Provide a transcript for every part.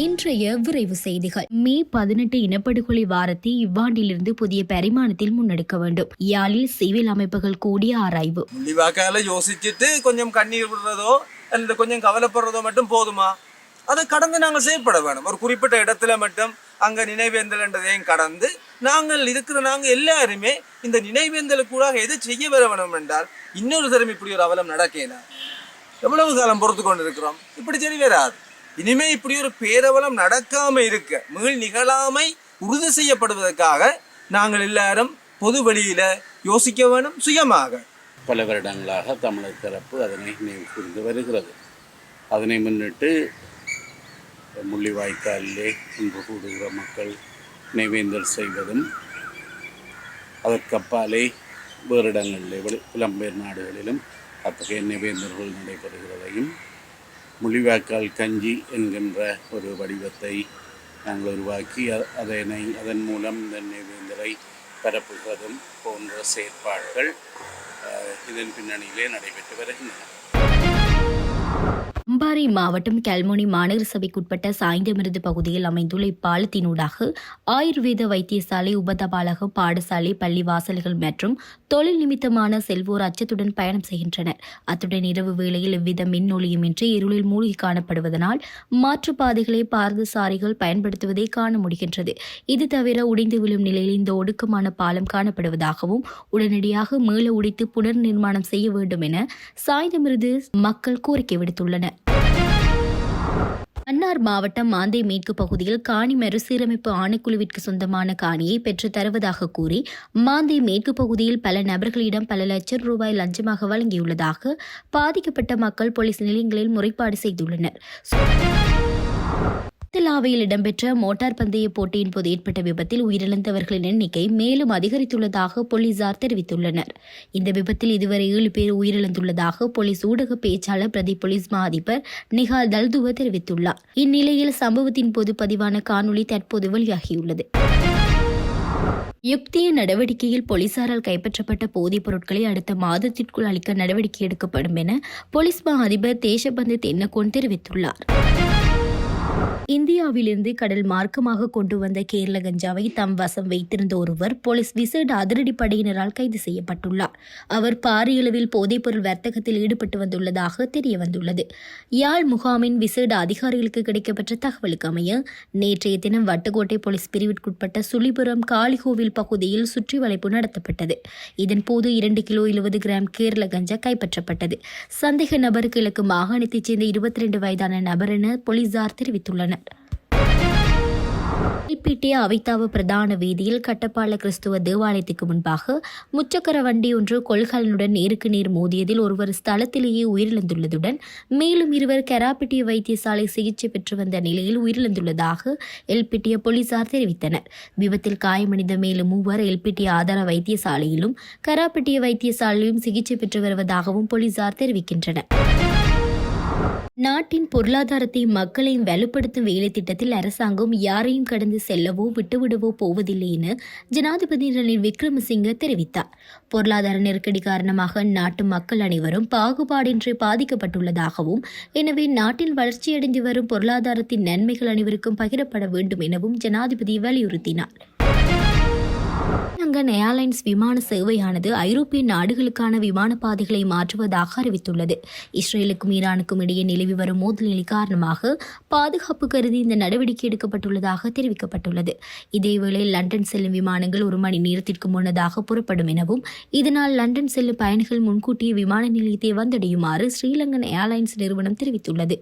இன்றைய விரைவு செய்திகள். மே பதினெட்டு இனப்படுகொலை வாரத்தை இவ்வாண்டிலிருந்து புதிய பரிமாணத்தில் முன்னெடுக்க வேண்டும். யாழில் சிவில் அமைப்புகள் கூடிய ஆராய்வு. யோசிச்சுட்டு கொஞ்சம் கண்ணீர் விடுறதோ அல்லது கொஞ்சம் கவலைப்படுறதோ மட்டும் போதுமா? அதை கடந்து நாங்கள் செயல்பட வேணும் ஒரு குறிப்பிட்ட இடத்துல மட்டும் அங்க நினைவேந்தல்ன்றதையும் கடந்து நாங்கள் இருக்கிற நாங்கள் எல்லாருமே இந்த நினைவேந்தலுக்கூடாக எது செய்ய வர வேணும் என்றால் இன்னொரு தரம் இப்படி ஒரு அவலம் நடக்கலாம் எவ்வளவு காலம் பொறுத்து கொண்டு இருக்கிறோம் இப்படி சரி வராது. இனிமே இப்படி ஒரு பேரவலம் நடக்காம இருக்க மீள் நிகழாமை உறுதி செய்யப்படுவதற்காக நாங்கள் எல்லாரும் பொது வழியில யோசிக்க வேண்டும் சுயமாக. பல வருடங்களாக தமிழர் தரப்பு அதனை நினைவு கூர்ந்து வருகிறது. அதனை முன்னிட்டு முள்ளிவாய்க்காலிலே ஒன்று கூடுகிற மக்கள் நினைவேந்தல் செய்வதும் அதற்கப்பாலே வேறு இடங்களிலே புலம்பெயர் நாடுகளிலும் அத்தகைய நினைவேந்தல்கள் நடைபெறுகிறதையும் முள்ளிவாய்க்கால் கஞ்சி என்கின்ற ஒரு வடிவத்தை நாங்கள் உருவாக்கி அதனை அதன் மூலம் இந்த நினைவேந்தலை பரப்புகிறதும் போன்ற செயற்பாடுகள் இதன் பின்னணியிலே நடைபெற்று வருகின்றன. அம்பாறை மாவட்டம் கல்முனை மாநகர சபைக்குட்பட்ட சாய்ந்தமிருது பகுதியில் அமைந்துள்ள இப்பாலத்தினூடாக ஆயுர்வேத வைத்தியசாலை உபதபாலகம் பாடசாலை பள்ளி வாசல்கள் மற்றும் தொழில் நிமித்தமான செல்வோர் அச்சத்துடன் பயணம் செய்கின்றனர். அத்துடன் இரவு வேளையில் எவ்வித மின் ஒளியுமின்றி இருளில் மூழ்கி காணப்படுவதனால் மாற்றுப்பாதைகளை பாரதசாரிகள் பயன்படுத்துவதை காண முடிகின்றது. இது தவிர உடைந்து விழும் நிலையில் இந்த ஒடுக்கமான பாலம் காணப்படுவதாகவும் உடனடியாக மீள உடைத்து புனர் நிர்மாணம் செய்ய வேண்டும் என சாய்ந்தமிருது மக்கள் கோரிக்கை விடுத்துள்ளனர். மன்னார் மாவட்டம் மாந்தை மேற்கு பகுதியில் காணி மறுசீரமைப்பு ஆணைக்குழுவிற்கு சொந்தமான காணியை பெற்றுத் தருவதாக கூறி மாந்தை மேற்கு பகுதியில் பல நபர்களிடம் பல லட்சம் ரூபாய் லஞ்சமாக வழங்கியுள்ளதாக பாதிக்கப்பட்ட மக்கள் போலீஸ் நிலையங்களில் முறைப்பாடு செய்துள்ளனர். திலாவையில் இடம்பெற்ற மோட்டார் பந்தய போட்டியின் போது ஏற்பட்ட விபத்தில் உயிரிழந்தவர்களின் எண்ணிக்கை மேலும் அதிகரித்துள்ளதாக போலீசார் தெரிவித்துள்ளனர். இந்த விபத்தில் இதுவரை ஏழு பேர் உயிரிழந்துள்ளதாக போலீஸ் ஊடக பேச்சாளர் பிரதி போலீஸ் மா அதிபர் நிகால் தல்துவ தெரிவித்துள்ளார். இந்நிலையில் சம்பவத்தின் போது பதிவான காணொளி தற்போது வெளியாகியுள்ளது. யுக்திய நடவடிக்கையில் போலீசாரால் கைப்பற்றப்பட்ட போதைப் பொருட்களை அடுத்த மாதத்திற்குள் அளிக்க நடவடிக்கை எடுக்கப்படும் என போலீஸ் மா அதிபர் தேசபந்து தென்னகோன் தெரிவித்துள்ளார். இந்தியாவிலிருந்து கடல் மார்க்கமாக கொண்டு வந்த கேரள கஞ்சாவை தம் வசம் வைத்திருந்த ஒருவர் போலீஸ் விசேட அதிரடி படையினரால் கைது செய்யப்பட்டுள்ளார். அவர் பாரியளவில் போதைப்பொருள் வர்த்தகத்தில் ஈடுபட்டு வந்துள்ளதாக தெரிய வந்துள்ளது யாழ் முகாமின் விசேட அதிகாரிகளுக்கு கிடைக்கப்பட்ட தகவலுக்கு அமைய நேற்றைய தினம் வட்டுக்கோட்டை போலீஸ் பிரிவிற்குட்பட்ட சுழிபுரம் காளிகோவில் பகுதியில் சுற்றி வளைப்பு நடத்தப்பட்டது இதன்போது இரண்டு கிலோ இருபது கிராம் கேரள கஞ்சா கைப்பற்றப்பட்டது. சந்தேக நபருக்கு இலக்கு மாகாணத்தைச் சேர்ந்த இருபத்தி ரெண்டு வயதான நபர் என போலீசார் தெரிவித்துள்ளனர். எல்பிட்டிய அவைத்தாவ பிரதான வீதியில் கட்டப்பால கிறிஸ்துவ தேவாலயத்துக்கு முன்பாக முச்சக்கர வண்டி ஒன்று கொள்கலனுடன் நேருக்கு நேர் மோதியதில் ஒருவர் ஸ்தலத்திலேயே உயிரிழந்துள்ளதுடன் மேலும் இருவர் கராப்பிட்டிய வைத்தியசாலை சிகிச்சை பெற்று வந்த நிலையில் உயிரிழந்துள்ளதாக எல்பிட்டிய போலீசார் தெரிவித்தனர். விபத்தில் காயமடைந்த மேலும் மூவர் எல்பிட்டிய ஆதார வைத்தியசாலையிலும் கராப்பிட்டிய வைத்தியசாலையிலும் சிகிச்சை பெற்று வருவதாகவும் போலீசார் தெரிவிக்கின்றனர். நாட்டின் பொருளாதாரத்தை மக்களையும் வலுப்படுத்தும் வேலை திட்டத்தில் அரசாங்கம் யாரையும் கடந்து செல்லவோ விட்டுவிடவோ போவதில்லை என ஜனாதிபதி ரணில் விக்ரமசிங்க தெரிவித்தார். பொருளாதார நெருக்கடி காரணமாக நாட்டு மக்கள் அனைவரும் பாகுபாடின்றி பாதிக்கப்பட்டுள்ளதாகவும் எனவே நாட்டின் வளர்ச்சியடைந்து வரும் பொருளாதாரத்தின் நன்மைகள் அனைவருக்கும் பகிரப்பட வேண்டும் எனவும் ஜனாதிபதி வலியுறுத்தினார். ஸ்ரீலங்கன் ஏர்லைன்ஸ் விமான சேவையானது ஐரோப்பிய நாடுகளுக்கான விமான பாதைகளை மாற்றுவதாக அறிவித்துள்ளது. இஸ்ரேலுக்கும் ஈரானுக்கும் இடையே நிலவி வரும் மோதல் நிலை காரணமாக பாதுகாப்பு கருதி இந்த நடவடிக்கை எடுக்கப்பட்டுள்ளதாக தெரிவிக்கப்பட்டுள்ளது. இதேவேளை லண்டன் செல்லும் விமானங்கள் ஒரு மணி நேரத்திற்கு முன்னதாக புறப்படும் எனவும் இதனால் லண்டன் செல்லும் பயணிகள் முன்கூட்டியே விமான நிலையத்தை வந்தடையுமாறு ஸ்ரீலங்கன் ஏர்லைன்ஸ் நிறுவனம் தெரிவித்துள்ளது.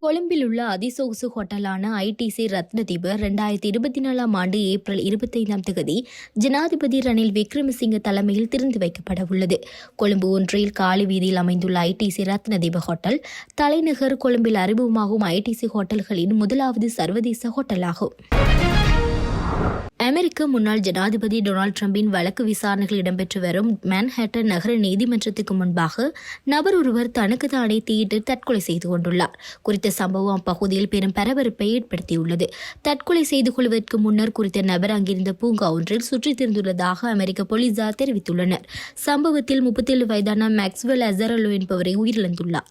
கொழும்பில் உள்ள அதிசொகுசு ஹோட்டலான ஐடிசி ரத்னதீப ரெண்டாயிரத்தி இருபத்தி நாலாம் ஆண்டு ஏப்ரல் இருபத்தைந்தாம் தேதி ஜனாதிபதி ரணில் விக்ரமசிங்க தலைமையில் திறந்து வைக்கப்பட உள்ளது. கொழும்பு ஒன்றில் காலி வீதியில் அமைந்துள்ள ஐடிசி ரத்னதீப ஹோட்டல் தலைநகர் கொழும்பில் அறிமுகமாகும் ஐடிசி ஹோட்டல்களின் முதலாவது சர்வதேச ஹோட்டலாகும். அமெரிக்க முன்னாள் ஜனாதிபதி டொனால்ட் ட்ரம்பின் வழக்கு விசாரணைகள் இடம்பெற்று வரும் மேன்ஹேட்டன் நகர நீதிமன்றத்துக்கு முன்பாக நபர் ஒருவர் தனக்கு தானே தீயிட்டு தற்கொலை செய்து கொண்டுள்ளார். குறித்த சம்பவம் அப்பகுதியில் பெரும் பரபரப்பை ஏற்படுத்தியுள்ளது. தற்கொலை செய்து கொள்வதற்கு முன்னர் குறித்த நபர் அங்கிருந்த பூங்கா ஒன்றில் சுற்றித் திரிந்துள்ளதாக அமெரிக்க போலீசார் தெரிவித்துள்ளனர். சம்பவத்தில் முப்பத்தேழு வயதான மேக்ஸ்வெல் அசரலோ என்பவரை உயிரிழந்துள்ளார்.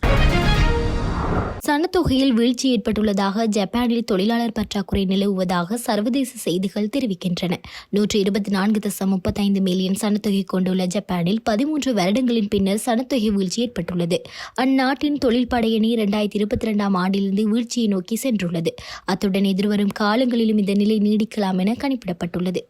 சனத்தொகையில் வீழ்ச்சி ஏற்பட்டுள்ளதாக ஜப்பானில் தொழிலாளர் பற்றாக்குறை நிலவுவதாக சர்வதேச செய்திகள் தெரிவிக்கின்றன. நூற்றி இருபத்தி நான்கு தசம் முப்பத்தைந்து மில்லியன் சனத்தொகை கொண்டுள்ள ஜப்பானில் பதிமூன்று வருடங்களின் பின்னர் சனத்தொகை வீழ்ச்சி ஏற்பட்டுள்ளது. அந்நாட்டின் தொழில் படையணி இரண்டாயிரத்தி இருபத்தி ரெண்டாம் ஆண்டிலிருந்து வீழ்ச்சியை நோக்கி சென்றுள்ளது. அத்துடன் எதிர்வரும் காலங்களிலும் இந்த நிலை நீடிக்கலாம் என கணிப்பிடப்பட்டுள்ளது.